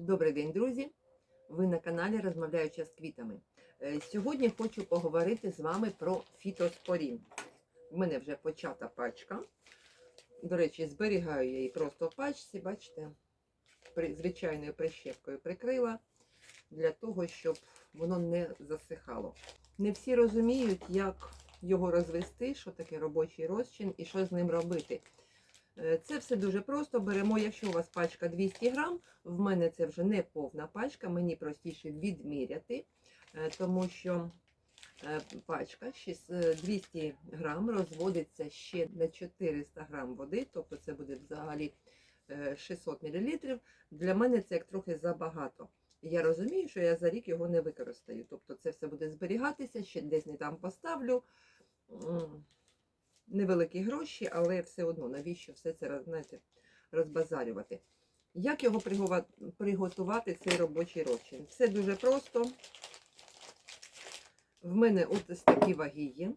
Добрий день, друзі! Ви на каналі Розмовляюча з квітами. Е, Сьогодні хочу поговорити з вами про фітоспорін. У мене вже почата пачка. До речі, зберігаю я її просто в пачці, бачите, звичайною прищепкою прикрила для того, щоб воно не засихало. Не всі розуміють, як його розвести, що таке робочий розчин і що з ним робити. Е, Це все дуже просто. Беремо, якщо у вас пачка 200 грам, в мене це вже не повна пачка, мені простіше відміряти, е, тому що е, пачка е, 200 грам розводиться ще на 400 грам води, тобто це буде взагалі е, 600 мл. Для мене це як трохи забагато. Я розумію, що я за рік його не використаю. Тобто це все буде зберігатися, ще десь не там поставлю. Невеликі гроші, але все одно, навіщо все це знаєте, розбазарювати. Як його приготувати, цей робочий розчин? Все дуже просто. В мене ось такі ваги є.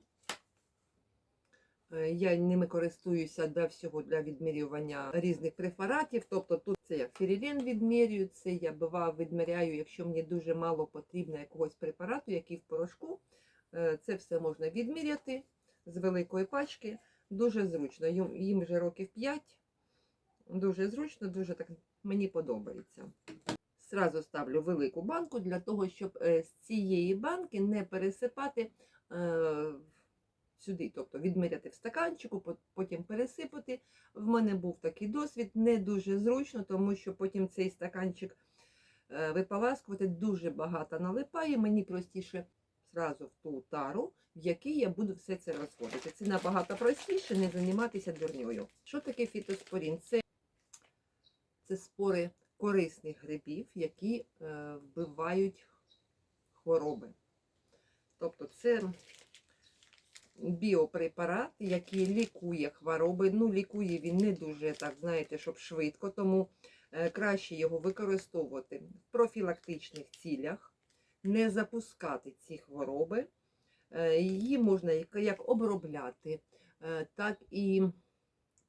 Е, Я ними користуюся для всього для відмірювання різних препаратів. Тобто тут це я фірілін відмірюю, це я бува відміряю, якщо мені дуже мало потрібно якогось препарату, який в порошку. Е, Це все можна відміряти з великої пачки. Дуже зручно. Їм вже років 5. Дуже зручно, дуже так мені подобається. Зразу ставлю велику банку для того, щоб е, з цієї банки не пересипати е, сюди, тобто відміряти в стаканчику, потім пересипати. В мене був такий досвід, не дуже зручно, тому що потім цей стаканчик е, виполаскувати дуже багато налипає. Мені простіше зразу в ту тару, в якій я буду все це розводити. Це набагато простіше не займатися дурньою. Що таке фітоспорін? Це, це спори корисних грибів, які е, вбивають хвороби. Тобто це біопрепарат, який лікує хвороби. Ну, лікує він не дуже, так, знаєте, щоб швидко, тому е, краще його використовувати в профілактичних цілях, не запускати ці хвороби. Е, Її можна як, обробляти, е, так і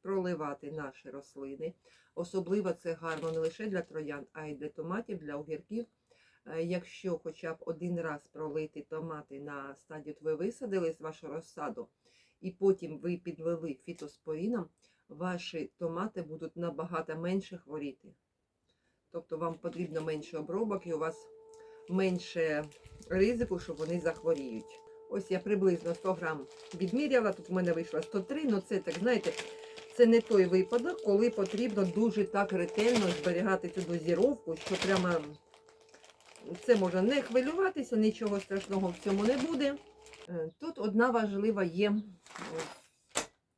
проливати наші рослини. Особливо це гарно не лише для троян, а й для томатів, для огірків. Е, Якщо хоча б один раз пролити томати на стадію, ви висадили з вашого розсаду, і потім ви підвели фітоспоріном, ваші томати будуть набагато менше хворіти. Тобто вам потрібно менше обробок і у вас менше ризику, що вони захворіють. Ось я приблизно 100 грам відміряла, тут в мене вийшло 103, ну це так, знаєте, це не той випадок, коли потрібно дуже так ретельно зберігати цю дозіровку, що прямо це можна не хвилюватися, нічого страшного в цьому не буде. Е, Тут одна важлива є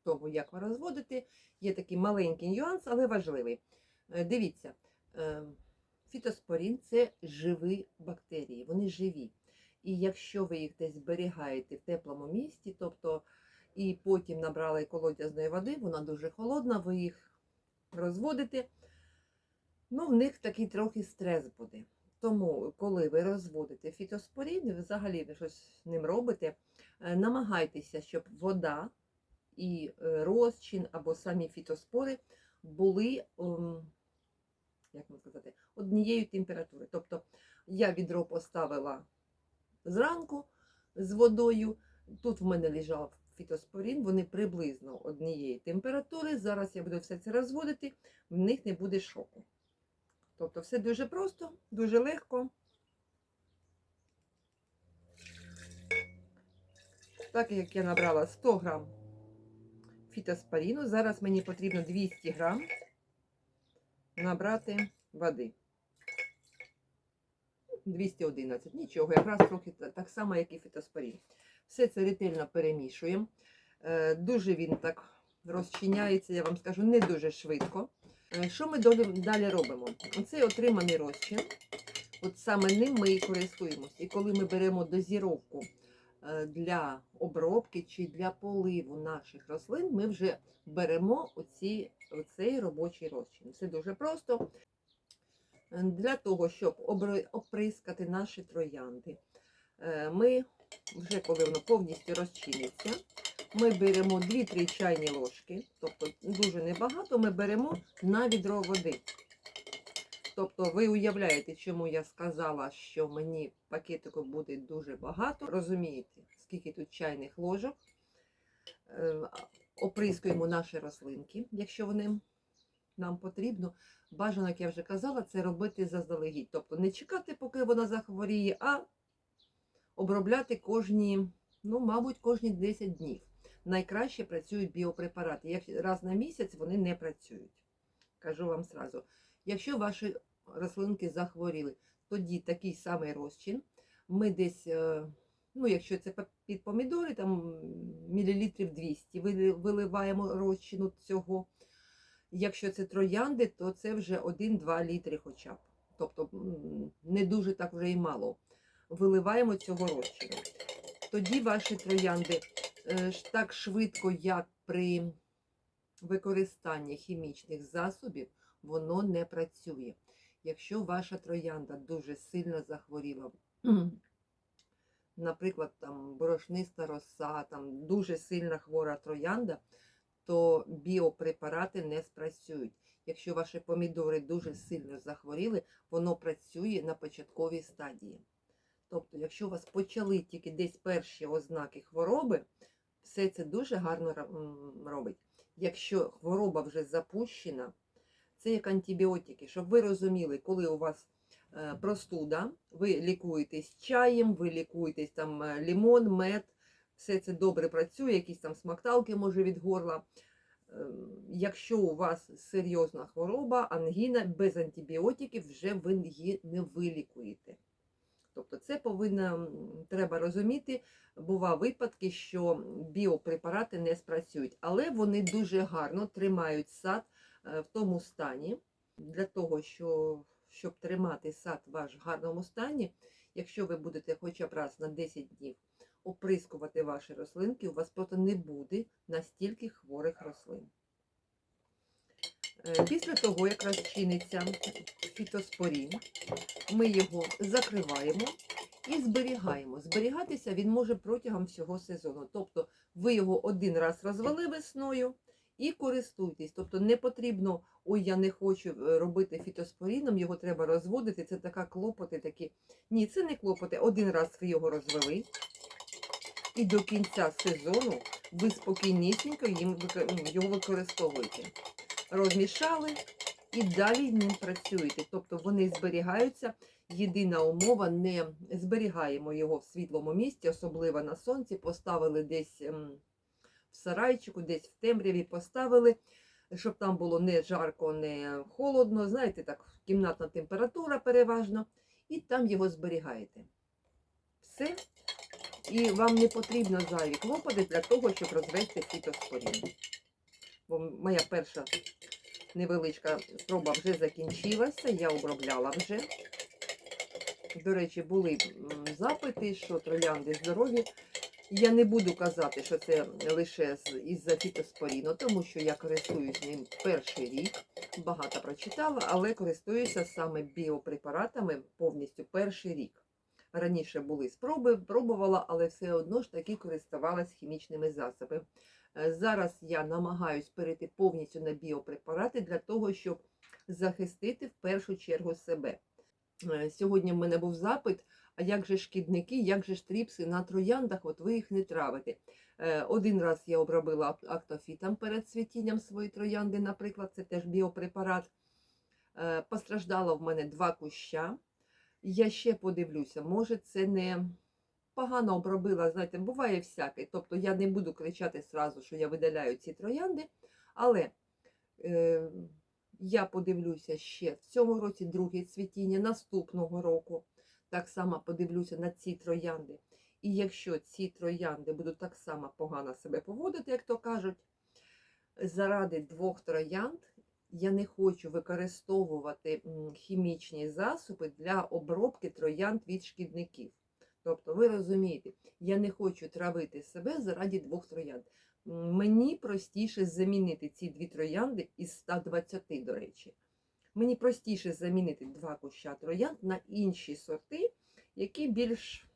тому, як ви. Є такий маленький нюанс, але важливий. Е, Дивіться, е, фітоспорін це живі бактерії, вони живі. І якщо ви їх десь зберігаєте в теплому місці, тобто і потім набрали колодязної води, вона дуже холодна, ви їх розводите, ну, в них такий трохи стрес буде. Тому, коли ви розводите фітоспорін, взагалі ви щось з ним робите, е, намагайтеся, щоб вода і е, розчин або самі фітоспори були, ем, як можна сказати, однієї температури. Тобто я відро поставила зранку з водою, тут в мене лежав фітоспорін, вони приблизно однієї температури. Зараз я буду все це розводити, в них не буде шоку. Тобто все дуже просто, дуже легко. Так як я набрала 100 грам фітоспоріну, зараз мені потрібно 200 грам набрати води. 211, нічого, якраз трохи так само, як і фітоспорін. Все це ретельно перемішуємо. Е, Дуже він так розчиняється, я вам скажу, не дуже швидко. Е, Що ми далі робимо? Оцей отриманий розчин, от саме ним ми і користуємося. І коли ми беремо дозіровку для обробки чи для поливу наших рослин, ми вже беремо оці, оцей робочий розчин. Все дуже просто. Е, Для того, щоб оприскати наші троянди, е, ми вже коли воно повністю розчиниться, ми беремо 2-3 чайні ложки, тобто дуже небагато, ми беремо на відро води. Тобто ви уявляєте, чому я сказала, що мені пакетику буде дуже багато. Розумієте, скільки тут чайних ложок. Е, Оприскуємо наші рослинки, якщо вони нам потрібно. Бажано, як я вже казала, це робити заздалегідь. Тобто не чекати, поки вона захворіє, а обробляти кожні, ну, мабуть, кожні 10 днів. Найкраще працюють біопрепарати. Як раз на місяць вони не працюють. Кажу вам зразу. Якщо ваші рослинки захворіли, тоді такий самий розчин. Ми десь, е, ну, якщо це під помідори, там мілілітрів 200 виливаємо розчину цього. Якщо це троянди, то це вже 1-2 літри хоча б. Тобто не дуже так вже і мало. Виливаємо цього розчину. Тоді ваші троянди е, так швидко, як при використанні хімічних засобів, воно не працює. Якщо ваша троянда дуже сильно захворіла, наприклад, там борошниста роса, там дуже сильна хвора троянда, то біопрепарати не спрацюють. Якщо ваші помідори дуже сильно захворіли, воно працює на початковій стадії. Тобто, якщо у вас почали тільки десь перші ознаки хвороби, все це дуже гарно робить. Якщо хвороба вже запущена, це як антибіотики, щоб ви розуміли, коли у вас е, простуда, ви лікуєтесь чаєм, ви лікуєтесь там е, лімон, мед, все це добре працює, якісь там смакталки може від горла. Ем, Якщо у вас серйозна хвороба, ангіна без антибіотиків, вже ви її не вилікуєте. Тобто це повинно, треба розуміти, бува випадки, що біопрепарати не спрацюють, але вони дуже гарно тримають сад в тому стані. Для того, що, щоб тримати сад ваш в гарному стані, якщо ви будете хоча б раз на 10 днів оприскувати ваші рослинки, у вас просто не буде настільки хворих рослин. Е, Після того, як розчиниться фітоспорін, ми його закриваємо і зберігаємо. Зберігатися він може протягом всього сезону. Тобто ви його один раз розвели весною і користуйтесь. Тобто не потрібно, ой, я не хочу е, робити фітоспоріном, його треба розводити. Це така клопоти такі. Ні, це не клопоти. Один раз ви його розвели. І до кінця сезону ви спокійнісінько їм ну, його використовуєте. Розмішали і далі ним працюєте. Тобто вони зберігаються. Єдина умова не зберігаємо його в світлому місці, особливо на сонці. Поставили десь ем, в сарайчику, десь в темряві поставили, щоб там було не жарко, не холодно. Знаєте, так, кімнатна температура переважно, і там його зберігаєте. Все. І вам не потрібно зайві клопоти для того, щоб розвести фітоспорін. Бо моя перша невеличка спроба вже закінчилася, я обробляла вже. До речі, були запити, що троянди здорові. Я не буду казати, що це лише із-за фітоспоріну, тому що я користуюсь ним перший рік, багато прочитала, але користуюся саме біопрепаратами повністю перший рік. Раніше були спроби, пробувала, але все одно ж таки користувалась хімічними засобами. Е, Зараз я намагаюсь перейти повністю на біопрепарати для того, щоб захистити в першу чергу себе. Е, Сьогодні в мене був запит, а як же шкідники, як же ж тріпси на трояндах, от ви їх не травите. Е, Один раз я обробила актофітом перед цвітінням свої троянди, наприклад, це теж біопрепарат. Е, Постраждало в мене два куща. Я ще подивлюся, може це не погано обробила, знаєте, буває всяке. Тобто я не буду кричати сразу, що я видаляю ці троянди, але е, я подивлюся ще в цьому році друге цвітіння, наступного року так само подивлюся на ці троянди. І якщо ці троянди будуть так само погано себе поводити, як то кажуть, заради двох троянд я не хочу використовувати хімічні засоби для обробки троянд від шкідників. Тобто, ви розумієте, я не хочу травити себе заради двох троянд. Мені простіше замінити ці дві троянди із 120, до речі. Мені простіше замінити два куща троянд на інші сорти, які більш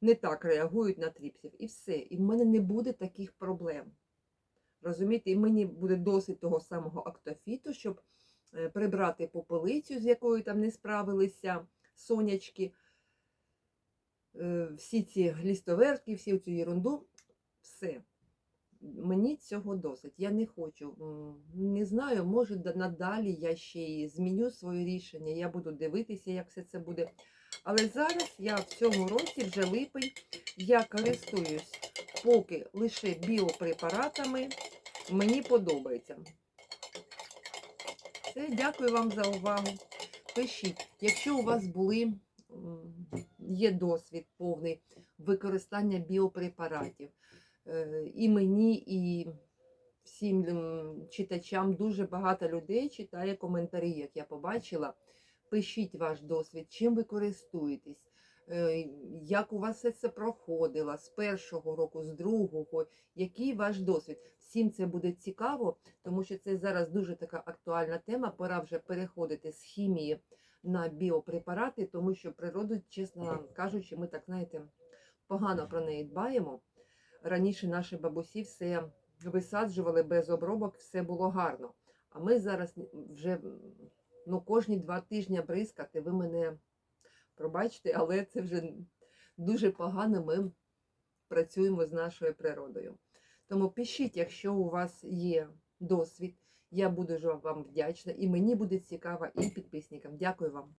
не так реагують на тріпсів. І все. І в мене не буде таких проблем. Розумієте, і мені буде досить того самого актофіту, щоб е, прибрати попелицю, з якою там не справилися сонячки, е, всі ці лістовертки, всю цю ерунду, все. Мені цього досить. Я не хочу. Не знаю, може надалі я ще і зміню своє рішення. Я буду дивитися, як все це буде. Але зараз я в цьому році, вже липень, я користуюсь поки лише біопрепаратами. Мені подобається. Все, дякую вам за увагу. Пишіть, якщо у вас були, є досвід повний використання біопрепаратів. Е, І мені, і всім читачам дуже багато людей читає коментарі, як я побачила. Пишіть ваш досвід, чим ви користуєтесь, е, як у вас все це проходило з першого року, з другого, який ваш досвід. Всім це буде цікаво, тому що це зараз дуже така актуальна тема. Пора вже переходити з хімії на біопрепарати, тому що природу, чесно кажучи, ми так знаєте, погано про неї дбаємо. Раніше наші бабусі все висаджували без обробок, все було гарно. А ми зараз вже ну, кожні два тижні бризкати, ви мене пробачте, але це вже дуже погано ми працюємо з нашою природою. Тому пишіть, якщо у вас є досвід, я буду вам вдячна, і мені буде цікаво, і підписникам. Дякую вам.